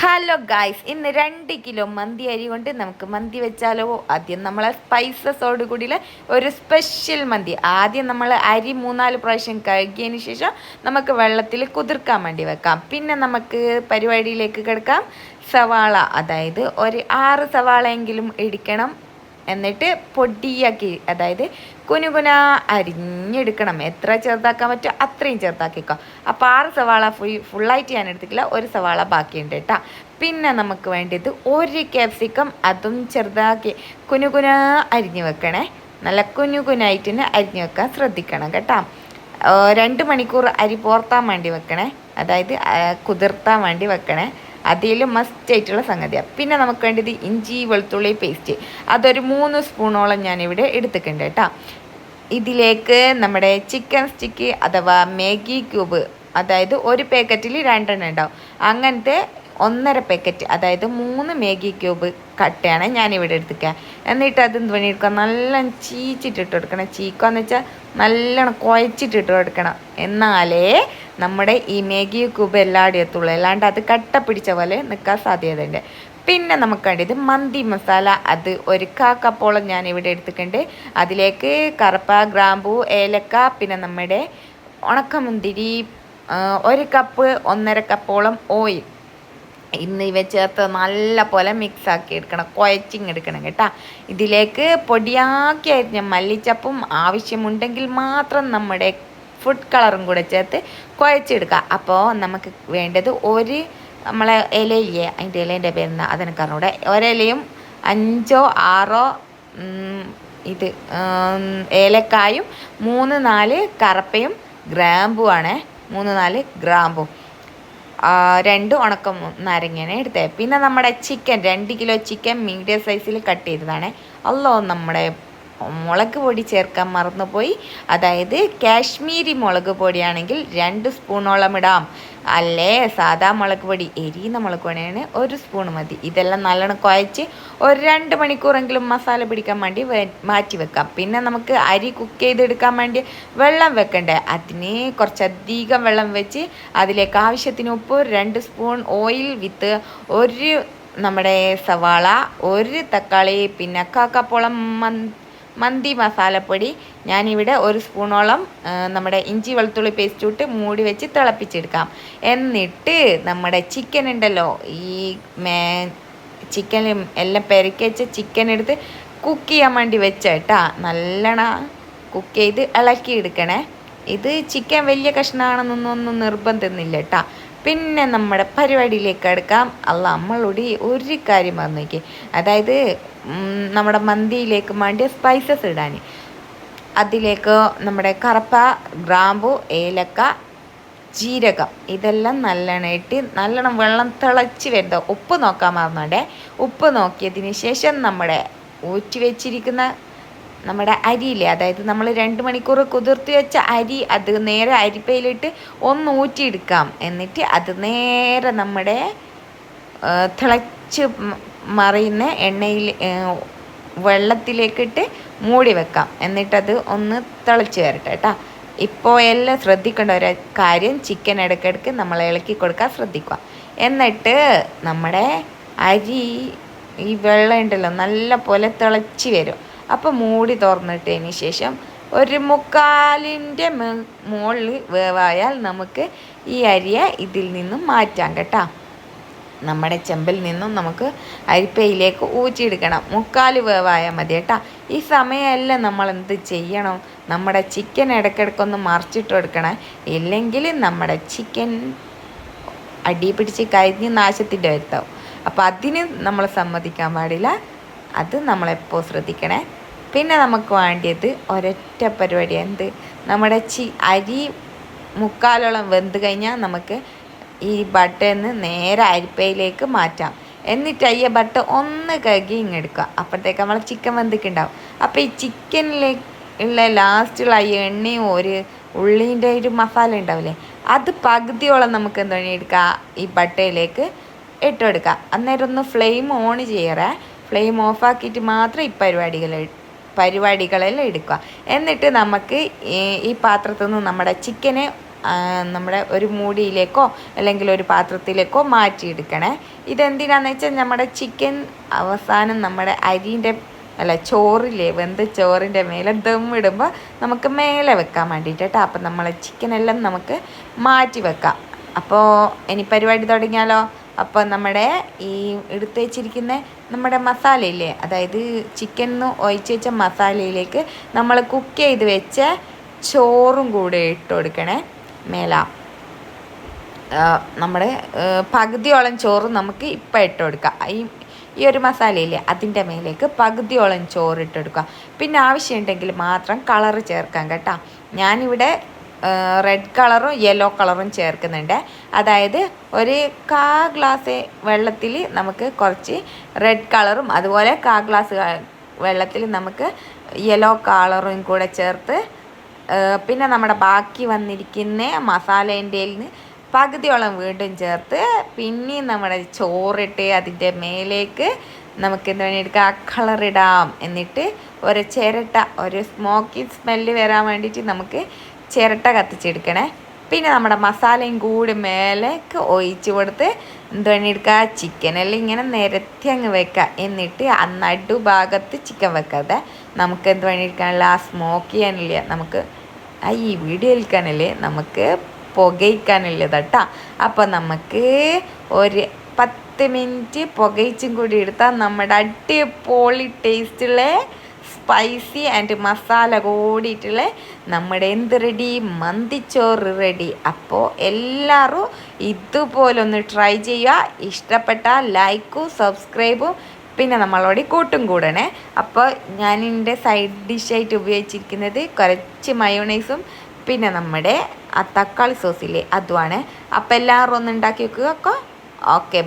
Hello guys ഇന്ന് രണ്ട് kilo മന്തി അരി കൊണ്ട് നമുക്ക് മന്തി വെച്ചാലോ? ആദ്യം നമ്മൾ സ്പൈസസോട് കൂടിയുള്ള ഒരു സ്പെഷ്യൽ മന്തി. ആദ്യം നമ്മൾ അരി മൂന്നാൽ പ്രാവശ്യം കഴുകിയതിന് ശേഷം നമുക്ക് വെള്ളത്തിൽ കുതിർക്കാൻ വേണ്ടി വെക്കാം. പിന്നെ നമുക്ക് പരിപാടിയിലേക്ക് കിടക്കാം. സവാള. അതായത് ഒരു ആറ് സവാളയെങ്കിലും ഇടിക്കണം. എന്നിട്ട് പൊടിയാക്കി അതായത് കുനുകുന അരിഞ്ഞെടുക്കണം. എത്ര ചെറുതാക്കാൻ പറ്റുമോ അത്രയും ചെറുതാക്കിക്കോ. അപ്പോൾ ആറ് സവാള ഫുൾ ഫുള്ളായിട്ട് ഞാൻ എടുത്തിട്ടില്ല. ഒരു സവാള ബാക്കിയുണ്ട് കേട്ടോ. പിന്നെ നമുക്ക് വേണ്ടത് ഒരു ക്യാപ്സിക്കം അതും ചെറുതാക്കി കുനുകുന അരിഞ്ഞു വെക്കണേ. നല്ല കുനുകുനായിട്ട് തന്നെ അരിഞ്ഞു വെക്കാൻ ശ്രദ്ധിക്കണം കേട്ടോ. രണ്ട് മണിക്കൂർ അരി പോർത്താൻ വേണ്ടി വെക്കണേ. അതായത് കുതിർത്താൻ വേണ്ടി വെക്കണേ. അതിൽ മസ്റ്റ് ആയിട്ടുള്ള സംഗതിയാണ് പിന്നെ നമുക്ക് വേണ്ടത് ഇഞ്ചി വെളുത്തുള്ളി പേസ്റ്റ് അതൊരു മൂന്ന് സ്പൂണോളം ഞാനിവിടെ എടുത്തിട്ടുണ്ട് കേട്ടോ. ഇതിലേക്ക് നമ്മുടെ ചിക്കൻ സ്റ്റിക്ക് അഥവാ മാഗി ക്യൂബ് അതായത് ഒരു പാക്കറ്റിൽ രണ്ടെണ്ണം ഉണ്ടാവും. അങ്ങനത്തെ ഒന്നര പാക്കറ്റ് അതായത് മൂന്ന് മാഗി ക്യൂബ് കട്ടയാണ് ഞാനിവിടെ എടുത്തിക്കുക എന്നിട്ട് അത് എന്ത് പണിയെടുക്കുക? നല്ല ചീച്ചിട്ടിട്ട് കൊടുക്കണം. ചീക്കാന്ന് വെച്ചാൽ നല്ലോണം കുഴച്ചിട്ടിട്ട് കൊടുക്കണം. എന്നാലേ നമ്മുടെ ഈ മേഗി ക്യൂബ് എല്ലാവരും എത്തുള്ളൂ അല്ലാണ്ട് അത് കട്ട പിടിച്ച പോലെ നിൽക്കാൻ സാധ്യതയുണ്ട്. പിന്നെ നമുക്ക് വേണ്ടത് മന്തി മസാല. അത് ഒരു കാക്കപ്പോളം ഞാൻ ഇവിടെ എടുത്തിട്ടുണ്ട്. അതിലേക്ക് കറുപ്പ ഗ്രാമ്പു ഏലക്ക പിന്നെ നമ്മുടെ ഉണക്കമുന്തിരി ഒരു കപ്പ് ഒന്നര കപ്പോളം ഓയിൽ. ഇന്ന് ഇവ ചേർത്ത് നല്ല പോലെ മിക്സ് ആക്കി എടുക്കണം കുഴച്ചിങ് എടുക്കണം കേട്ടോ. ഇതിലേക്ക് പൊടിയാക്കി അരിഞ്ഞ മല്ലിച്ചപ്പും ആവശ്യമുണ്ടെങ്കിൽ മാത്രം നമ്മുടെ ഫുഡ് കളറും കൂടെ ചേർത്ത് കുഴച്ചെടുക്കുക അപ്പോൾ നമുക്ക് വേണ്ടത് ഒരു നമ്മളെ ഇലയില്ലേ അതിന്റെ ഇലേന്റെ പേരുന്ന അതെനിക്കറിഞ്ഞൂടെ. ഒരിലയും അഞ്ചോ ആറോ ഇത് ഏലക്കായും മൂന്ന് നാല് കറപ്പയും ഗ്രാമ്പുമാണ് മൂന്ന് നാല് ഗ്രാമ്പും. രണ്ട് ഉണക്കം നാരങ്ങയാണ് എടുത്തേ. പിന്നെ നമ്മുടെ ചിക്കൻ രണ്ട് കിലോ ചിക്കൻ മീഡിയം സൈസിൽ കട്ട് ചെയ്തതാണ്. അല്ലോ നമ്മുടെ മുളക് പൊടി ചേർക്കാൻ മറന്നുപോയി. അതായത് കാശ്മീരി മുളക് പൊടിയാണെങ്കിൽ രണ്ട് സ്പൂണോളം ഇടാം. അല്ലേ? സാധാ മുളക് പൊടി എരിയുന്ന മുളക് പൊടിയാണ് ഒരു സ്പൂൺ മതി. ഇതെല്ലാം നല്ലോണം കുഴച്ച് ഒരു രണ്ട് മണിക്കൂറെങ്കിലും മസാല പിടിക്കാൻ വേണ്ടി മാറ്റി വെക്കാം. പിന്നെ നമുക്ക് അരി കുക്ക് ചെയ്തെടുക്കാൻ വേണ്ടി വെള്ളം വെക്കണ്ടേ? അതിന് കുറച്ചധികം വെള്ളം വെച്ച് അതിലേക്ക് ആവശ്യത്തിന് ഉപ്പ് രണ്ട് സ്പൂൺ ഓയിൽ വിത്ത് ഒരു നമ്മുടെ സവാള ഒരു തക്കാളി പിന്നെ കാക്കപ്പോളം മന്ത് മസാലപ്പൊടി ഞാനിവിടെ ഒരു സ്പൂണോളം നമ്മുടെ ഇഞ്ചി വെളുത്തുള്ളി പേസ്റ്റ് ഇട്ട് മൂടി വെച്ച് തിളപ്പിച്ചെടുക്കാം. എന്നിട്ട് നമ്മുടെ ചിക്കൻ ഉണ്ടല്ലോ ഈ മേ ചിക്കനും എല്ലാം പെരക്കി ചിക്കൻ എടുത്ത് കുക്ക് ചെയ്യാൻ വേണ്ടി വെച്ചേട്ടാ നല്ലോണം കുക്ക് ചെയ്ത് ഇളക്കി എടുക്കണേ ഇത് ചിക്കൻ വലിയ കഷ്ണമാണെന്നൊന്നും നിർബന്ധമൊന്നുമില്ല കേട്ടാ പിന്നെ നമ്മുടെ പരിപാടിയിലേക്ക് അടുക്കാം അല്ല നമ്മളോട് ഒരു കാര്യം പറഞ്ഞേക്ക്. അതായത് നമ്മുടെ മന്തിയിലേക്ക് വേണ്ടിയ സ്പൈസസ് ഇടാൻ അതിലേക്ക് നമ്മുടെ കറപ്പ ഗ്രാമ്പു ഏലക്ക ജീരകം ഇതെല്ലാം നല്ലോണം ഇട്ട് നല്ലോണം വെള്ളം തിളച്ച് വരുന്നത് ഉപ്പ് നോക്കാൻ മറന്നോണ്ടേ. ഉപ്പ് നോക്കിയതിന് ശേഷം നമ്മുടെ ഊറ്റി വെച്ചിരിക്കുന്ന നമ്മുടെ അരിയില്ലേ അതായത് നമ്മൾ രണ്ട് മണിക്കൂർ കുതിർത്തി വെച്ച അരി അത് നേരെ അരിപ്പയിലിട്ട് ഒന്ന് ഊറ്റിയെടുക്കാം. എന്നിട്ട് അത് നേരെ നമ്മുടെ തിളച്ച് മറിയുന്ന എണ്ണയിൽ വെള്ളത്തിലേക്കിട്ട് മൂടി വെക്കാം. എന്നിട്ടത് ഒന്ന് തിളച്ച് വരട്ടെ കേട്ടോ ഇപ്പോൾ എല്ലാം ശ്രദ്ധിക്കേണ്ട ഒരു കാര്യം ചിക്കൻ ഇടയ്ക്കിടയ്ക്ക് നമ്മൾ ഇളക്കി കൊടുക്കാൻ ശ്രദ്ധിക്കുക. എന്നിട്ട് നമ്മുടെ അരി ഈ വെള്ളം ഉണ്ടല്ലോ നല്ല പോലെ തിളച്ച് വരും. അപ്പോൾ മൂടി തുറന്നിട്ടതിന് ശേഷം ഒരു മുക്കാലിന്റെ മുകളിൽ വേവായാൽ നമുക്ക് ഈ അരിയെ ഇതിൽ നിന്നും മാറ്റാം കേട്ടോ. നമ്മുടെ ചെമ്പിൽ നിന്നും നമുക്ക് അരിപ്പയിലേക്ക് ഊറ്റിയെടുക്കണം. മുക്കാൽ വേവായാൽ മതി കേട്ടോ. ഈ സമയമെല്ലാം നമ്മൾ എന്ത് ചെയ്യണം? നമ്മുടെ ചിക്കൻ ഇടയ്ക്കിടയ്ക്കൊന്ന് മറിച്ചിട്ട് എടുക്കണം ഇല്ലെങ്കിൽ നമ്മുടെ ചിക്കൻ അടി പിടിച്ച് കരിഞ്ഞ് നാശത്തിന്റെ വരുത്താവും അപ്പോൾ അതിന് നമ്മൾ സമ്മതിക്കാൻ പാടില്ല. അത് നമ്മളെപ്പോൾ ശ്രദ്ധിക്കണേ. പിന്നെ നമുക്ക് വേണ്ടിയത് ഒരൊറ്റ പരിപാടി എന്ത്? നമ്മുടെ ചി അരി മുക്കാലോളം വെന്ത് കഴിഞ്ഞാൽ നമുക്ക് ഈ ബട്ടന്ന് നേരെ അരിപ്പയിലേക്ക് മാറ്റാം. എന്നിട്ട് അയ്യ ബട്ട ഒന്ന് കഴുകി ഇങ്ങെടുക്കുക. അപ്പോഴത്തേക്ക് നമ്മൾ ചിക്കൻ വെന്തിക്കുണ്ടാവും അപ്പോൾ ഈ ചിക്കനിലേക്ക് ഉള്ള ലാസ്റ്റുള്ള ഈ എണ്ണയും ഒരു ഉള്ളീന്റെ ഒരു മസാല ഉണ്ടാവില്ലേ അത് പകുതിയോളം നമുക്ക് എന്താ എടുക്കുക ഈ ബട്ടയിലേക്ക് ഇട്ടെടുക്കുക അന്നേരം ഒന്ന് ഫ്ലെയിം ഓൺ ചെയ്യറേ. ഫ്ലെയിം ഓഫാക്കിയിട്ട് മാത്രം ഈ പരിപാടികൾ പരിപാടികളെല്ലാം എടുക്കുക. എന്നിട്ട് നമുക്ക് ഈ പാത്രത്തിൽ നിന്ന് നമ്മുടെ ചിക്കനെ നമ്മുടെ ഒരു മൂടിയിലേക്കോ അല്ലെങ്കിൽ ഒരു പാത്രത്തിലേക്കോ മാറ്റിയെടുക്കണേ. ഇതെന്തിനാന്ന് വെച്ചാൽ നമ്മുടെ ചിക്കൻ അവസാനം നമ്മുടെ അരിന്റെ അല്ല ചോറില്ലേ വെന്ത ചോറിന്റെ മേലെ ദം ഇടുമ്പോൾ നമുക്ക് മേലെ വെക്കാൻ വേണ്ടിയിട്ട് അപ്പം നമ്മളെ ചിക്കനെല്ലാം നമുക്ക് മാറ്റി വെക്കാം. അപ്പോൾ ഇനി പരിപാടി തുടങ്ങിയാലോ? അപ്പോൾ നമ്മുടെ ഈ എടുത്തു വെച്ചിരിക്കുന്ന നമ്മുടെ മസാലയില്ലേ അതായത് ചിക്കൻ ഒഴിച്ച് വെച്ച മസാലയിലേക്ക് നമ്മൾ കുക്ക് ചെയ്ത് വെച്ച ചോറും കൂടെ ഇട്ട് കൊടുക്കണേ. മേല. നമ്മുടെ പകുതിയോളം ചോറ് നമുക്ക് ഇപ്പം ഇട്ട് കൊടുക്കാം ഈ ഈ ഒരു മസാലയില്ലേ അതിന്റെ മേലേക്ക് പകുതിയോളം ചോറ് ഇട്ട് കൊടുക്കുക പിന്നെ ആവശ്യമുണ്ടെങ്കിൽ മാത്രം കളറ് ചേർക്കാം കേട്ടോ. ഞാനിവിടെ റെഡ് കളറും യെല്ലോ കളറും ചേർക്കുന്നുണ്ട്. അതായത് ഒരു കാ ഗ്ലാസ് വെള്ളത്തിൽ നമുക്ക് കുറച്ച് റെഡ് കളറും അതുപോലെ കാ ഗ്ലാസ് വെള്ളത്തിൽ നമുക്ക് യെല്ലോ കളറും കൂടെ ചേർത്ത് പിന്നെ നമ്മുടെ ബാക്കി വന്നിരിക്കുന്ന മസാലേന്റെ നിന്ന് പകുതിയോളം വീണ്ടും ചേർത്ത് പിന്നെയും നമ്മുടെ ചോറിട്ട് അതിന്റെ മേലേക്ക് നമുക്ക് എന്ത് എടുക്കാം. കളർ ഇടാം. എന്നിട്ട് ഒരു ചിരട്ട ഒരു സ്മോക്കി സ്മെല്ല് വരാൻ വേണ്ടിയിട്ട് നമുക്ക് ചിരട്ട കത്തിച്ചെടുക്കണേ. പിന്നെ നമ്മുടെ മസാലയും കൂടി മേലേക്ക് ഒഴിച്ച് കൊടുത്ത് എന്ത് എടുക്കുക ചിക്കനെല്ലാം ഇങ്ങനെ നിരത്തി അങ്ങ് വെക്കുക. എന്നിട്ട് ആ നടുഭാഗത്ത് ചിക്കൻ വെക്കാതെ നമുക്ക് എന്ത് പണിയെടുക്കാനുള്ള ആ സ്മോക്ക് ചെയ്യാനില്ല നമുക്ക് ആ ഈ വീഡിയോ എടുക്കാനല്ലേ നമുക്ക് പുകയിക്കാനുള്ളത് കേട്ടോ. അപ്പോൾ നമുക്ക് ഒരു പത്ത് മിനിറ്റ് പുകയിച്ചും കൂടി എടുത്താൽ നമ്മുടെ അടിപൊളി ടേസ്റ്റുള്ള സ്പൈസി ആൻഡ് മസാല കൂടിയിട്ടുള്ള നമ്മുടെ എന്ത് റെഡി മന്തിച്ചോറ് റെഡി അപ്പോൾ എല്ലാവരും ഇതുപോലൊന്ന് ട്രൈ ചെയ്യുക. ഇഷ്ടപ്പെട്ട ലൈക്കും സബ്സ്ക്രൈബും പിന്നെ നമ്മളോട് കൂട്ടും കൂടണേ. അപ്പോൾ ഞാൻ എന്റെ സൈഡ് ഡിഷായിട്ട് ഉപയോഗിച്ചിരിക്കുന്നത് കുറച്ച് മയോണൈസും പിന്നെ നമ്മുടെ ആ തക്കാളി സോസില്ലേ അതുമാണ് അപ്പോൾ എല്ലാവരും ഒന്ന് ഉണ്ടാക്കി വെക്കുക ഓക്കെ